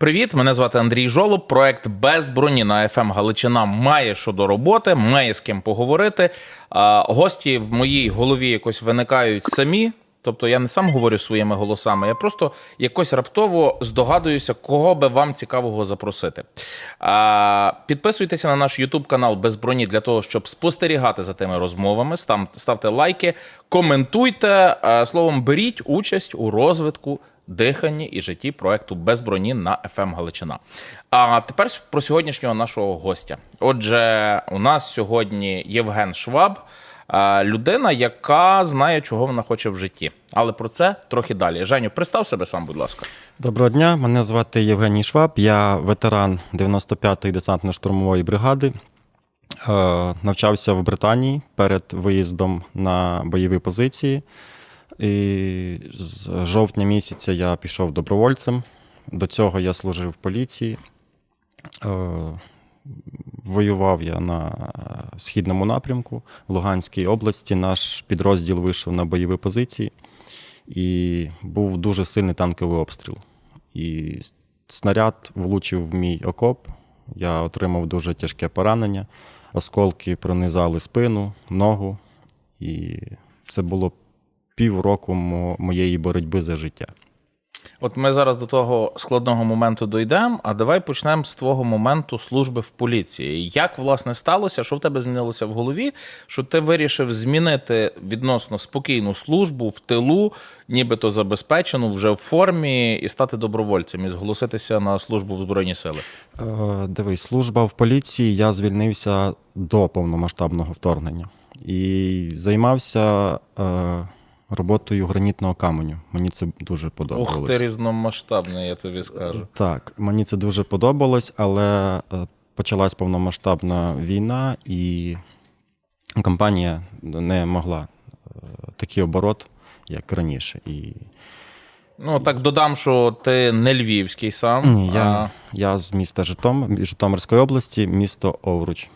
Привіт, мене звати Андрій Жолоб. Проект без броні на ФМ Галичина має що до роботи, має з ким поговорити. А, гості в моїй голові якось виникають самі. Тобто я не сам говорю своїми голосами, я просто якось раптово здогадуюся, кого би вам цікавого запросити. А, підписуйтеся на наш YouTube канал без броні для того, щоб спостерігати за тими розмовами. Стам- ставте лайки, коментуйте. А, словом, беріть участь у розвитку диханні і житті проекту без броні на FM Галичина. А тепер про сьогоднішнього нашого гостя. Отже, у нас сьогодні Євген Шваб, людина, яка знає, чого вона хоче в житті. Але про це трохи далі. Женю, представ себе сам, будь ласка. Доброго дня, мене звати Євгеній Шваб, я ветеран 95-ї десантно-штурмової бригади. Е, навчався в Британії перед виїздом на бойові позиції. І з жовтня місяця я пішов добровольцем. До цього я служив в поліції. Е, воював я на східному напрямку в Луганській області. Наш підрозділ вийшов на бойові позиції і був дуже сильний танковий обстріл. І снаряд влучив в мій окоп. Я отримав дуже тяжке поранення. Осколки пронизали спину, ногу. І це було півроку мо- моєї боротьби за життя. От ми зараз до того складного моменту дійдемо, а давай почнемо з твого моменту служби в поліції. Як власне сталося, що в тебе змінилося в голові, що ти вирішив змінити відносно спокійну службу в тилу, нібито забезпечену вже в формі, і стати добровольцем і зголоситися на службу в Збройні Сили? Е, Дивись, служба в поліції я звільнився до повномасштабного вторгнення і займався е, роботою гранітного каменю. Мені це дуже подобалось. Ух ти різномасштабний, я тобі скажу. Так, мені це дуже подобалось, але е, почалась повномасштабна війна, і компанія не могла е, такий оборот, як раніше. І Ну так додам, що ти не львівський сам. ні, я, а, я з міста Житомир, Житомирської області, місто Овруч.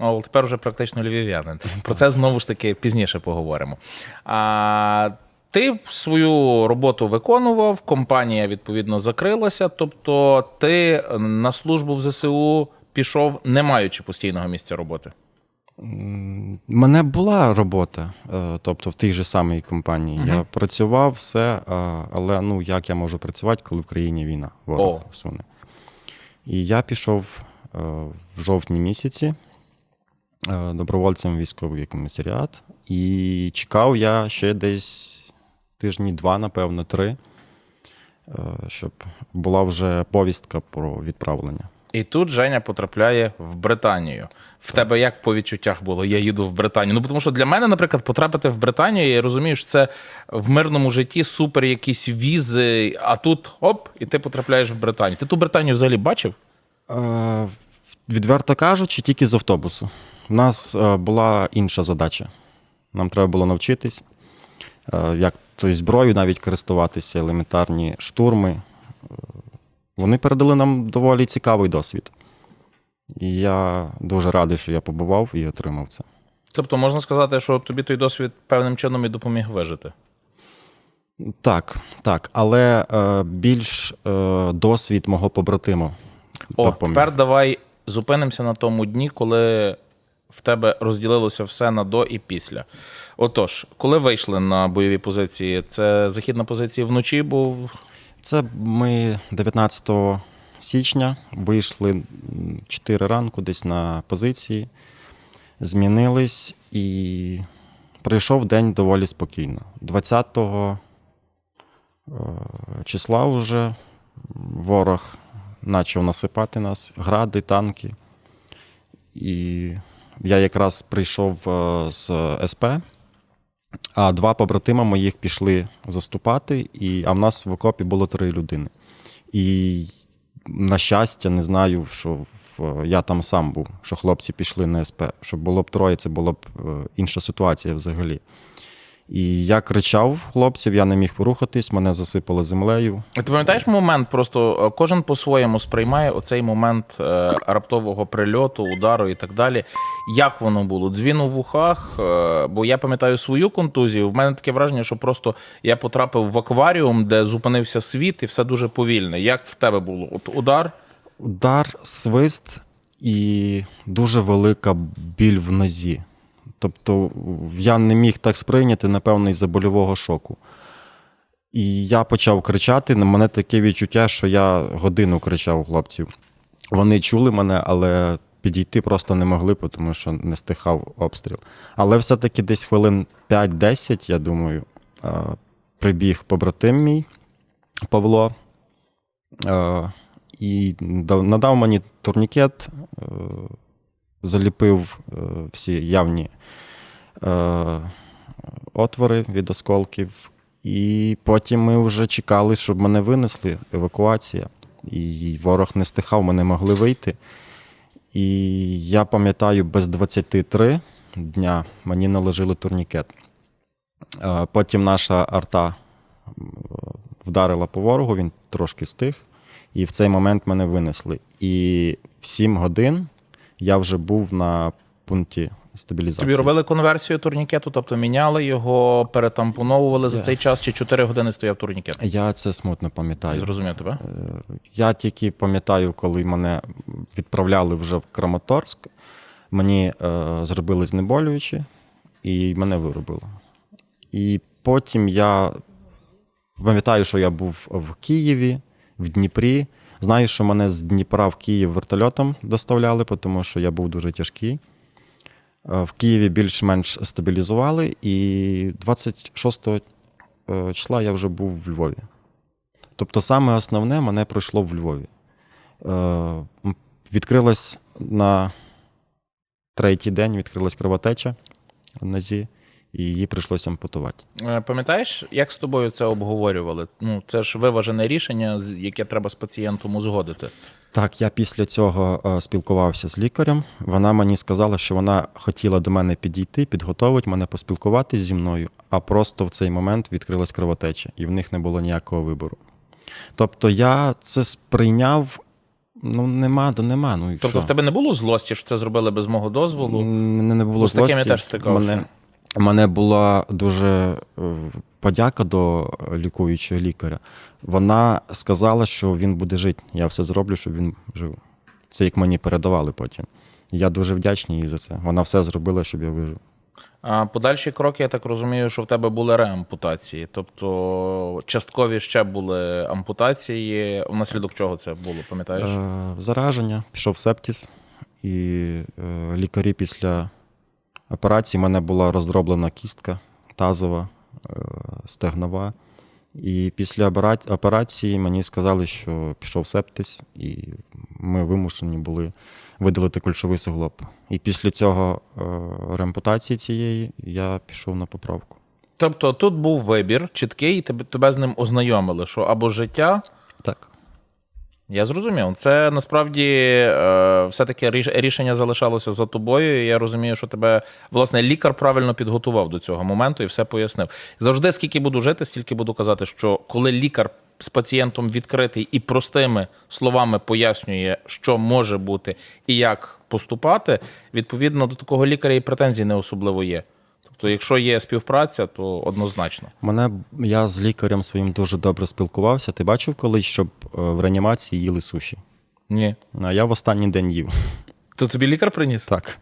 Ну, тепер вже практично львів'янин. Про це знову ж таки пізніше поговоримо. А, ти свою роботу виконував, компанія відповідно закрилася. Тобто, ти на службу в ЗСУ пішов, не маючи постійного місця роботи. У мене була робота, е, тобто в тій же самій компанії. Я працював все, е, але ну як я можу працювати, коли в країні війна ворог суне. І я пішов е, в жовтні місяці добровольцем в військовий комісаріат. І чекав я ще десь тижні два, напевно, три, е, щоб була вже повістка про відправлення. І тут Женя потрапляє в Британію. В тебе як по відчуттях було? Я їду в Британію. Ну, тому що для мене, наприклад, потрапити в Британію, я розумію, що це в мирному житті супер якісь візи, а тут оп, і ти потрапляєш в Британію. Ти ту Британію взагалі бачив? Е, Відверто кажучи, тільки з автобусу. У нас е, була інша задача. Нам треба було навчитись, е, як тою зброєю навіть користуватися, елементарні штурми. Е, Вони передали нам доволі цікавий досвід. І я дуже радий, що я побував і отримав це. Тобто можна сказати, що тобі той досвід певним чином і допоміг вижити. Так, так, але е, більш е, досвід мого побратима. О, допоміг. тепер давай зупинимося на тому дні, коли в тебе розділилося все на до і після. Отож, коли вийшли на бойові позиції, це захід на позиції вночі був. Це ми 19 січня вийшли в 4 ранку десь на позиції, змінились і пройшов день доволі спокійно. 20 е, числа вже ворог почав насипати нас, гради, танки. І я якраз прийшов е, з СП, а два побратима моїх пішли заступати, і, а в нас в окопі було три людини. І, на щастя, не знаю, що в, я там сам був, що хлопці пішли на СП. Щоб було б троє, це була б е, інша ситуація взагалі. І я кричав хлопців, я не міг порухатись, мене засипало землею. Ти пам'ятаєш момент? Просто е, кожен по-своєму сприймає оцей момент е, раптового прильоту, удару і так далі. Як воно було? Дзвін у вухах. е, Бо я пам'ятаю свою контузію. В мене таке враження, що просто я потрапив в акваріум, де зупинився світ, і все дуже повільне. Як в тебе було? От удар? Удар, свист і дуже велика біль в нозі. Тобто я не міг так сприйняти, напевно, із-за больового шоку. І я почав кричати. На мене таке відчуття, що я годину кричав хлопців. Вони чули мене, але підійти просто не могли, тому що не стихав обстріл. Але все-таки десь хвилин 5-10, я думаю, прибіг побратим мій Павло. І надав мені турнікет, е, заліпив е, всі явні е, отвори від осколків. І потім ми вже чекали, щоб мене винесли, евакуація. І ворог не стихав, ми не могли вийти. І я пам'ятаю, без 23 дня мені наложили турнікет. Е, Потім наша арта вдарила по ворогу, він трошки стих, і в цей момент мене винесли. І в 7 годин я вже був на пункті стабілізації. Тобі робили конверсію турнікету, тобто міняли його, перетампоновували за цей час, чи 4 години стояв турнікет? Я це смутно пам'ятаю. Зрозумів тебе? Е, Я тільки пам'ятаю, коли мене відправляли вже в Краматорськ, мені е, зробили знеболюючі, і мене виробило. І потім я пам'ятаю, що я був в Києві, в Дніпрі. Знаю, що мене з Дніпра в Київ вертольотом доставляли, тому що я був дуже тяжкий. Е, В Києві більш-менш стабілізували, і 26 е, числа я вже був в Львові. Тобто, саме основне мене пройшло в Львові. Е, відкрилась на третій день, відкрилась кровотеча в нозі, і її прийшлося ампутувати. Е, Пам'ятаєш, як з тобою це обговорювали? Ну, це ж виважене рішення, яке треба з пацієнтом узгодити. Так, я після цього е, спілкувався з лікарем. Вона мені сказала, що вона хотіла до мене підійти, підготовити мене поспілкуватися зі мною, а просто в цей момент відкрилась кровотеча, і в них не було ніякого вибору. Тобто я це сприйняв. Ну, нема, да нема. Ну, Тобто що? в тебе не було злості, що це зробили без мого дозволу? Мене не було Бо з такими злості. теж стикався. Мене, мене була дуже е, подяка до лікуючого лікаря. Вона сказала, що він буде жити. Я все зроблю, щоб він жив. Це як мені передавали потім. Я дуже вдячний їй за це. Вона все зробила, щоб я вижив. А подальші кроки, я так розумію, що в тебе були реампутації. Тобто часткові ще були ампутації. Внаслідок чого це було, пам'ятаєш? Е, зараження, пішов септіс, і е, лікарі після операції в мене була роздроблена кістка тазова, е, стегнова. І після операції мені сказали, що пішов септис, і ми вимушені були видалити кульшовий суглоб. І після цього е, реампутації цієї я пішов на поправку. Тобто тут був вибір чіткий, і тебе, тебе з ним ознайомили, що або життя. Так. Я зрозумів. Це насправді е, все-таки рішення залишалося за тобою. І я розумію, що тебе власне лікар правильно підготував до цього моменту і все пояснив. Завжди, скільки буду жити, стільки буду казати, що коли лікар з пацієнтом відкритий і простими словами пояснює, що може бути і як поступати, відповідно до такого лікаря і претензій не особливо є. Тобто, якщо є співпраця, то однозначно. Мене я з лікарем своїм дуже добре спілкувався. Ти бачив колись, щоб е, в реанімації їли суші? Ні. А я в останній день їв. То тобі лікар приніс? Так.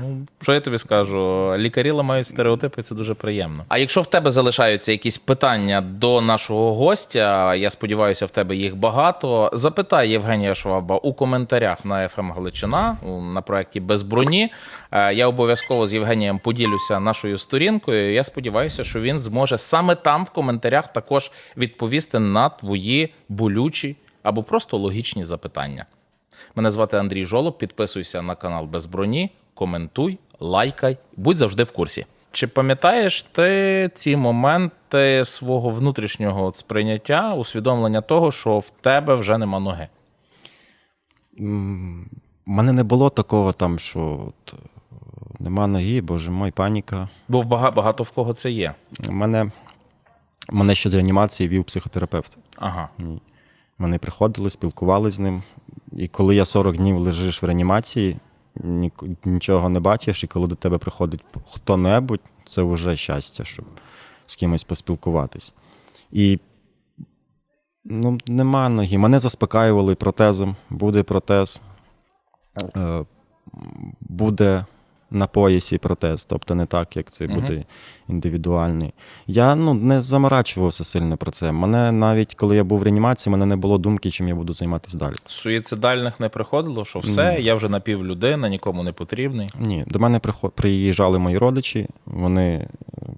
Ну, що я тобі скажу? Лікарі ламають стереотипи, це дуже приємно. А якщо в тебе залишаються якісь питання до нашого гостя, я сподіваюся, в тебе їх багато. Запитай Євгенія Шваба у коментарях на FM Галичина на проєкті Без броні. Е, Я обов'язково з Євгенієм поділюся нашою сторінкою. Я сподіваюся, що він зможе саме там в коментарях також відповісти на твої болючі або просто логічні запитання. Мене звати Андрій Жолоб. Підписуйся на канал Без броні, коментуй, лайкай, будь завжди в курсі. Чи пам'ятаєш ти ці моменти свого внутрішнього сприйняття, усвідомлення того, що в тебе вже нема ноги? У мене не було такого там, що от, е, Нема ноги, боже мой, паніка. Бо багато в кого це є. Мене, мене ще з реанімації вів психотерапевт. Ага. Вони приходили, спілкувалися з ним. І коли я 40 днів лежиш в реанімації, ні- нічого не бачиш, і коли до тебе приходить хто-небудь, це вже щастя, щоб з кимось поспілкуватись. І ну, нема ноги. Мене заспокаювали протезом, буде протез, е, буде на поясі протез, тобто не так, як це буде індивідуальний. Я ну, не заморачувався сильно про це. Мене навіть коли я був в реанімації, мене не було думки, чим я буду займатися далі. Суїцидальних не приходило, що все, я вже напівлюдина, нікому не потрібний. Ні, до мене приїжджали мої родичі, вони е,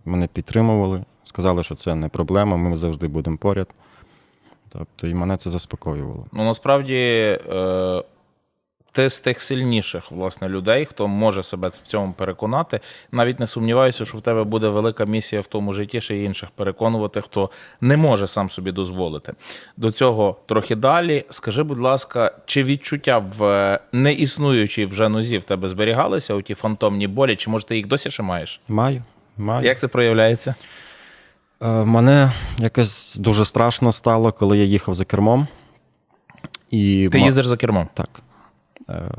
мене підтримували, сказали, що це не проблема, ми завжди будемо поряд. Тобто, і мене це заспокоювало. Ну насправді е, ти з тих сильніших власне людей, хто може себе в цьому переконати. Навіть не сумніваюся, що в тебе буде велика місія в тому житті ще й інших переконувати, хто не може сам собі дозволити. До цього трохи далі. Скажи, будь ласка, чи відчуття в е, неіснуючій вже нозі в тебе зберігалися у ті фантомні болі, чи може ти їх досі ще маєш? Маю, маю. Як це проявляється? Е, Мене якось дуже страшно стало, коли я їхав за кермом. І Ти ма- їздиш за кермом? Так. Е,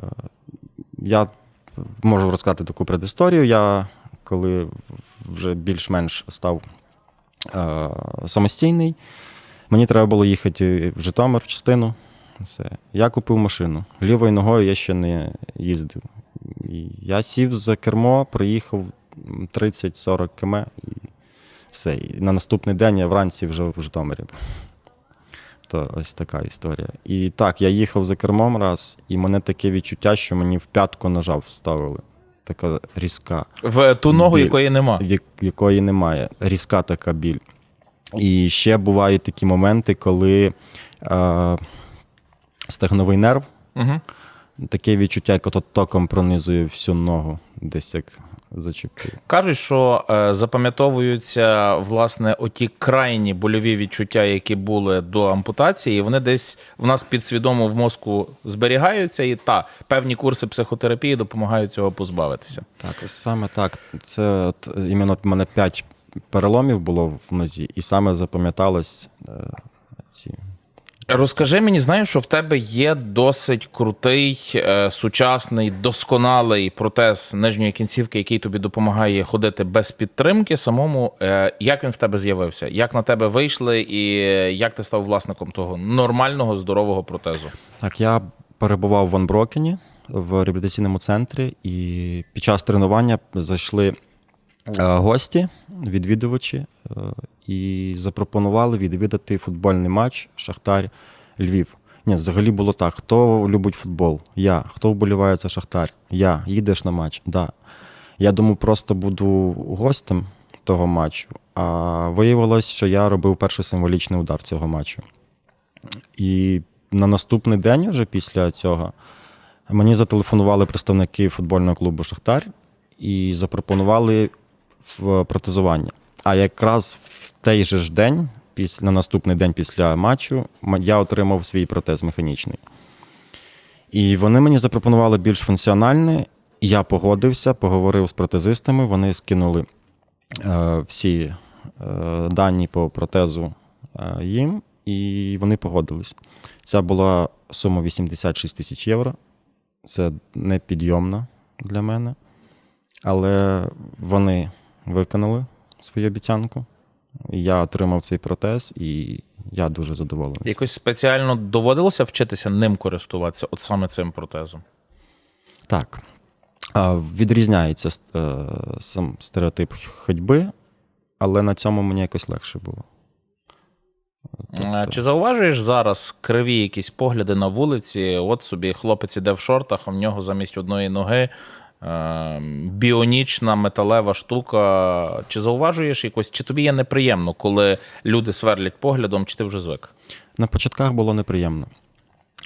я можу розказати таку предісторію. Я коли вже більш-менш став е, самостійний, мені треба було їхати в Житомир в частину. Все. Я купив машину. Лівою ногою я ще не їздив. Я сів за кермо, проїхав 30-40 км і все. І на наступний день я вранці вже в Житомирі. Був. То ось така історія. І так, я їхав за кермом раз, і мене таке відчуття, що мені в п'ятку ножа вставили. Така різка, В ту ногу, Біль. якої нема. в якої немає. Різка така біль. І ще бувають такі моменти, коли е, стегновий нерв, Угу. таке відчуття, як ото током пронизує всю ногу, десь як зачепив. Кажуть, що е, запам'ятовуються власне оті крайні больові відчуття, які були до ампутації, вони десь в нас підсвідомо в мозку зберігаються, і та певні курси психотерапії допомагають цього позбавитися. Так, саме так. Це от, іменно в мене п'ять переломів було в нозі, і саме запам'яталось е, ці. Розкажи мені, знаю, що в тебе є досить крутий, е, сучасний, досконалий протез нижньої кінцівки, який тобі допомагає ходити без підтримки. Самому Е, як він в тебе з'явився? Як на тебе вийшли, і е, як ти став власником того нормального здорового протезу? Так, я перебував в Анброкені в реабілітаційному центрі, і під час тренування зайшли гості, відвідувачі, і запропонували відвідати футбольний матч Шахтар Львів. Ні, взагалі було так. Хто любить футбол? Я. Хто вболіває за Шахтар? Я. Їдеш на матч? Да. Я думаю, просто буду гостем того матчу. А виявилось, що я робив перший символічний удар цього матчу. І на наступний день, вже після цього, мені зателефонували представники футбольного клубу Шахтар і запропонували протезування. А якраз в той же ж день, після, на наступний день після матчу, я отримав свій протез механічний. І вони мені запропонували більш функціональний. Я погодився, поговорив з протезистами. Вони скинули е, всі е, дані по протезу е, їм, і вони погодились. Це була сума 86 тисяч євро. Це непідйомно для мене. Але вони виконали свою обіцянку. Я отримав цей протез, і я дуже задоволений. Якось спеціально доводилося вчитися ним користуватися, от саме цим протезом. Так. Відрізняється е, сам стереотип ходьби, але на цьому мені якось легше було. А Чи зауважуєш зараз криві якісь погляди на вулиці? От собі хлопець іде в шортах, а в нього замість одної ноги біонічна металева штука. Чи зауважуєш якось, чи тобі є неприємно, коли люди сверлять поглядом, чи ти вже звик? На початках було неприємно.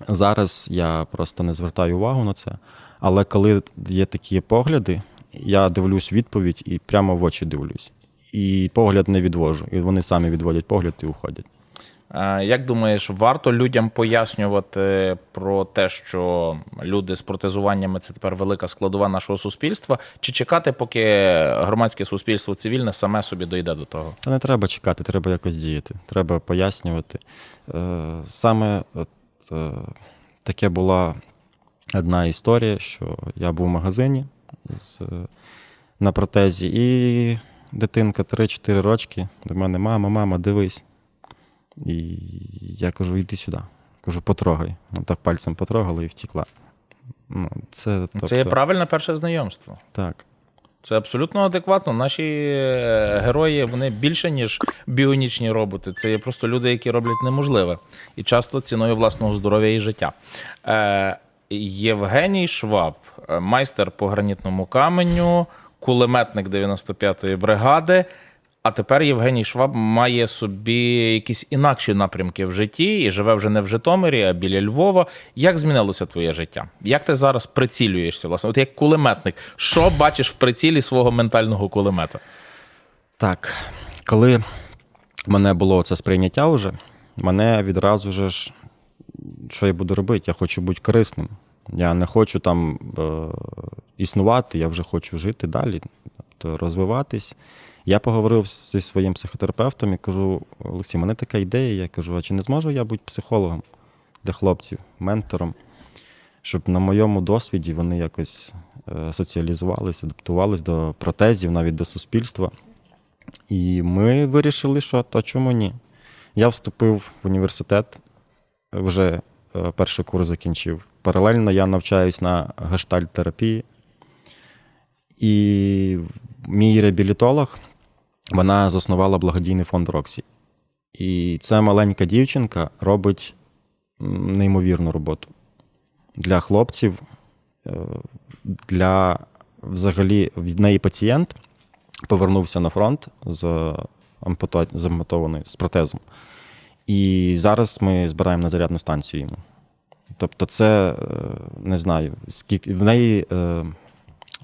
Зараз я просто не звертаю увагу на це. Але коли є такі погляди, я дивлюсь відповідь і прямо в очі дивлюсь. І погляд не відвожу. І вони самі відводять погляд і уходять. Як думаєш, варто людям пояснювати про те, що люди з протезуваннями це тепер велика складова нашого суспільства, чи чекати, поки громадське суспільство цивільне саме собі дойде до того? Не треба чекати, треба якось діяти. Треба пояснювати. Е, Саме от, е, таке була одна історія, що я був в магазині з, на протезі, і дитинка 3-4 рочки до мене, мама, мама, дивись. І я кажу, йди сюди. Кажу, потрогай. Ну, так пальцем потрогала і втекла. Ну, це, тобто, Це є правильне перше знайомство. Так. Це абсолютно адекватно. Наші е, герої вони більше, ніж біонічні роботи. Це є просто люди, які роблять неможливе. І часто ціною власного здоров'я і життя. Е, Євгеній Шваб, е, майстер по гранітному каменю, кулеметник 95-ї бригади. А тепер Євгеній Шваб має собі якісь інакші напрямки в житті і живе вже не в Житомирі, а біля Львова. Як змінилося твоє життя? Як ти зараз прицілюєшся? Власне, от як кулеметник, що бачиш в прицілі свого ментального кулемета? Так, коли в мене було це сприйняття вже, мене відразу ж, що я буду робити? Я хочу бути корисним. Я не хочу там е, існувати, я вже хочу жити далі, тобто розвиватись. Я поговорив зі своїм психотерапевтом і кажу: Олексій, мене така ідея. Я кажу, а чи не зможу я бути психологом для хлопців, ментором, щоб на моєму досвіді вони якось е, соціалізувалися, адаптувалися до протезів, навіть до суспільства. І ми вирішили, що то чому ні? Я вступив в університет, вже е, перший курс закінчив. Паралельно я навчаюсь на гештальт-терапії. І мій реабілітолог вона заснувала благодійний фонд Роксі. І ця маленька дівчинка робить неймовірну роботу для хлопців, е, для взагалі від неї пацієнт повернувся на фронт з, ампутованою з протезом. І зараз ми збираємо на зарядну станцію йому. Тобто, це е, не знаю, скільки в неї е,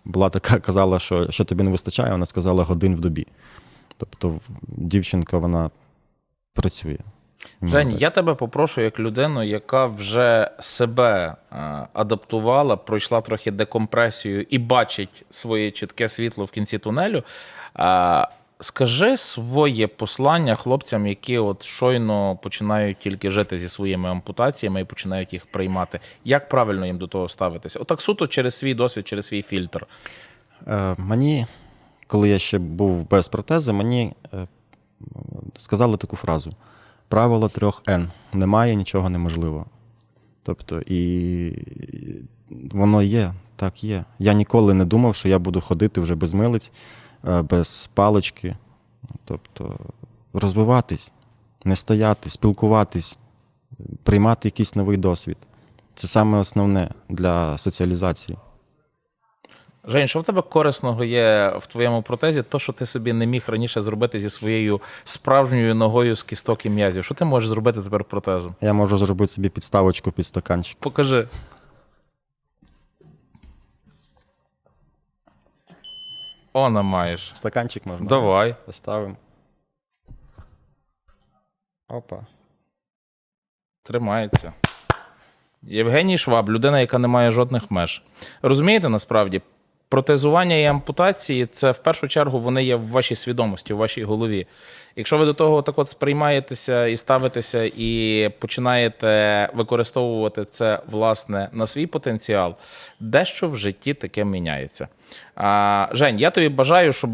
була така, казала, що що тобі не вистачає, вона сказала годин в добі. Тобто, дівчинка вона працює. Жень, я тебе попрошу як людину, яка вже себе е, адаптувала, пройшла трохи декомпресію і бачить своє чітке світло в кінці тунелю. Скажи своє послання хлопцям, які от щойно починають тільки жити зі своїми ампутаціями і починають їх приймати. Як правильно їм до того ставитися? Отак суто через свій досвід, через свій фільтр. Е, мені, коли я ще був без протези, мені е, сказали таку фразу: правило трьох Н. Немає нічого неможливого. Тобто, і воно є, так є. Я ніколи не думав, що я буду ходити вже без милиць, без палички. Тобто, розвиватись, не стояти, спілкуватись, приймати якийсь новий досвід. Це саме основне для соціалізації. Жень, що в тебе корисного є в твоєму протезі, то, що ти собі не міг раніше зробити зі своєю справжньою ногою з кісток і м'язів? Що ти можеш зробити тепер протезом? Я можу зробити собі підставочку під стаканчик. Покажи. Она маєш. Стаканчик можна. Давай. Поставимо. Опа. Тримається. Євгеній Шваб, людина, яка не має жодних меж. Розумієте, насправді, протезування і ампутації це в першу чергу вони є в вашій свідомості, в вашій голові. Якщо ви до того так от сприймаєтеся і ставитеся, і починаєте використовувати це власне на свій потенціал, дещо в житті таке міняється. Жень, я тобі бажаю, щоб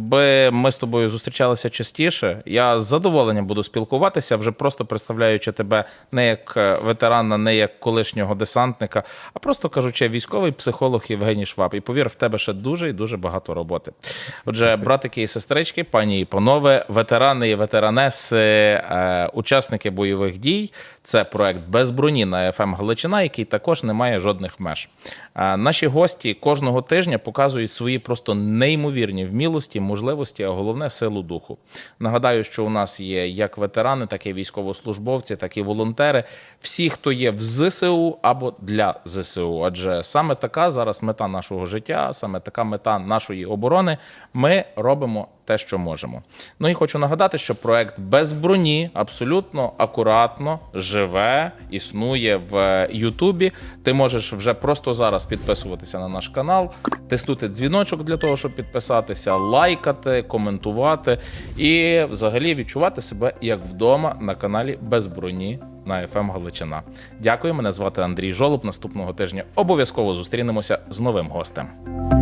ми з тобою зустрічалися частіше. Я з задоволенням буду спілкуватися, вже просто представляючи тебе не як ветерана, не як колишнього десантника, а просто кажучи, військовий психолог Євгеній Шваб. І повір, в тебе ще дуже і дуже багато роботи. Отже, братики і сестрички, пані і панове, ветерани і ветеранеси, е, учасники бойових дій. Це проект без броні на ФМ Галичина, який також не має жодних меж. Е, Наші гості кожного тижня показують свої просто неймовірні вмілості, можливості, а головне силу духу. Нагадаю, що у нас є як ветерани, так і військовослужбовці, так і волонтери. Всі, хто є в ЗСУ або для ЗСУ. Адже саме така зараз мета нашого життя, саме така мета нашої оборони. Ми робимо те, що можемо. Ну і хочу нагадати, що проект без броні, абсолютно акуратно живе, існує в Ютубі. Ти можеш вже просто зараз підписуватися на наш канал, тиснути дзвіночок для того, щоб підписатися, лайкати, коментувати і взагалі відчувати себе як вдома на каналі без броні на FM Галичина. Дякую. Мене звати Андрій Жолоб. Наступного тижня обов'язково зустрінемося з новим гостем.